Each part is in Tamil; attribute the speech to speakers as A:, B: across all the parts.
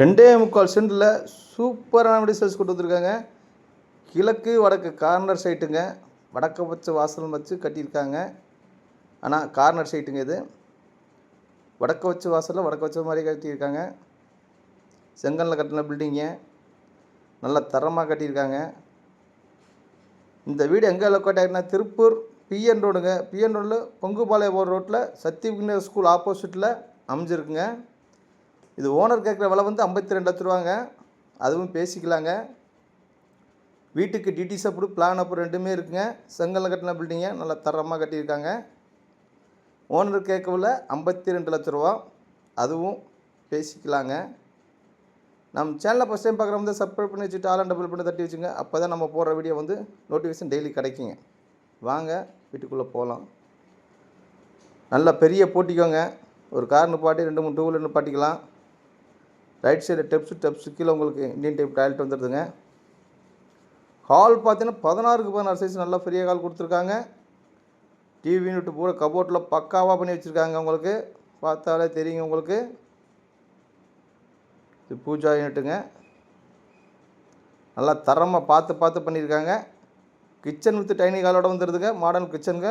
A: ரெண்டே முக்கால் சென்டில் சூப்பரான மெடிசல்ஸ் கொண்டு வந்திருக்காங்க. கிழக்கு வடக்கு கார்னர் சைட்டுங்க. வடக்க பச்சை வாசல் வச்சு கட்டியிருக்காங்க. ஆனால் கார்னர் சைட்டுங்க இது. வடக்க வச்ச வாசலில் வடக்க வச்ச மாதிரி கட்டியிருக்காங்க. செங்கல்லில் கட்டின பில்டிங்கு. நல்ல தரமாக கட்டியிருக்காங்க. இந்த வீடு எங்கே லொக்கேட் ஆகிருக்குன்னா திருப்பூர் பிஎன் ரோடுங்க. பிஎன் ரோடில் பொங்குபாளையம் போகிற ரோட்டில் சக்தி விக்னர் ஸ்கூல் ஆப்போசிட்டில் அமைஞ்சிருக்குங்க. இது ஓனர் கேட்குற விலை வந்து ஐம்பத்தி ரெண்டு லட்ச ரூபாங்க அதுவும் பேசிக்கலாங்க. வீட்டுக்கு டிடிஸ் அப்ரூவ் பிளான் அப்ரூவ் ரெண்டுமே இருக்குங்க. செங்கல்ல கட்டின பில்டிங்கை நல்லா தரமாக கட்டியிருக்காங்க. ஓனர் கேட்கவில்ல ஐம்பத்தி ரெண்டு லட்ச ரூபா அதுவும் பேசிக்கலாங்க. நம்ம சேனலை ஃபஸ்ட் டைம் பார்க்குறவங்க வந்து சப்ஸ்கிரைப் பண்ணி வச்சுட்டு ஆல் டபுள் பண்ணி தட்டி வச்சுங்க. அப்போ தான் நம்ம போடுற வீடியோ வந்து நோட்டிஃபிகேஷன் டெய்லி கிடைக்குங்க. வாங்க வீட்டுக்குள்ளே போகலாம் நல்ல பெரிய போட்டிக்கோங்க. ஒரு கார் நிப்பாட்டி ரெண்டு மூணு two wheeler நிப்பாட்டிக்கலாம். Right side steps steps. கீழே உங்களுக்கு இந்தியன் டைப் டாய்லெட் வந்துடுதுங்க ஹால் பார்த்தீங்கன்னா பதினாறுக்கு பதினாறு சைஸ் நல்லா பெரிய ஹால் கொடுத்துருக்காங்க. டிவி யூனிட் பூரா கபோர்ட்டில் பக்காவாக பண்ணி வச்சுருக்காங்க உங்களுக்கு. பார்த்தாலே தெரியுங்க உங்களுக்கு. இது பூஜா யூனிட்டுங்க நல்லா தரமாக பார்த்து பார்த்து பண்ணியிருக்காங்க. கிச்சன் வித்து டைனிங் ஹாலோட வந்துடுதுங்க மாடர்ன் கிச்சனுங்க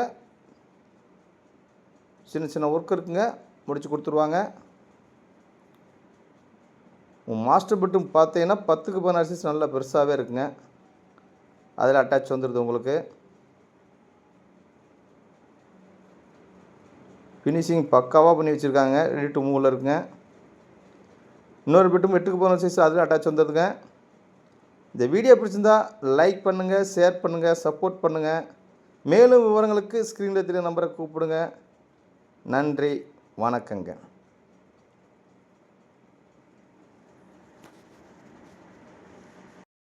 A: சின்ன சின்ன ஒர்க் இருக்குங்க. முடித்து கொடுத்துருவாங்க. மாஸ்டர் பெட்ரூம் பார்த்தீங்கன்னா பத்துக்கு பதினாறு சைஸ் நல்லா பெருசாகவே இருக்குங்க. அதில் அட்டாச் வந்துடுது உங்களுக்கு. ஃபினிஷிங் பக்காவாக பண்ணி வச்சுருக்காங்க. ரெடி டு மூவில் இருக்குங்க. இன்னொரு பெட்ரூம் எட்டுக்கு பதினாறு சைஸ் அதில் அட்டாச் வந்துடுதுங்க இந்த வீடியோ பிடிச்சிருந்தா லைக் பண்ணுங்கள் ஷேர் பண்ணுங்கள் சப்போர்ட் பண்ணுங்கள் மேலும் விவரங்களுக்கு ஸ்க்ரீனில் தெரிய நம்பரை கூப்பிடுங்க. நன்றி வணக்கங்க.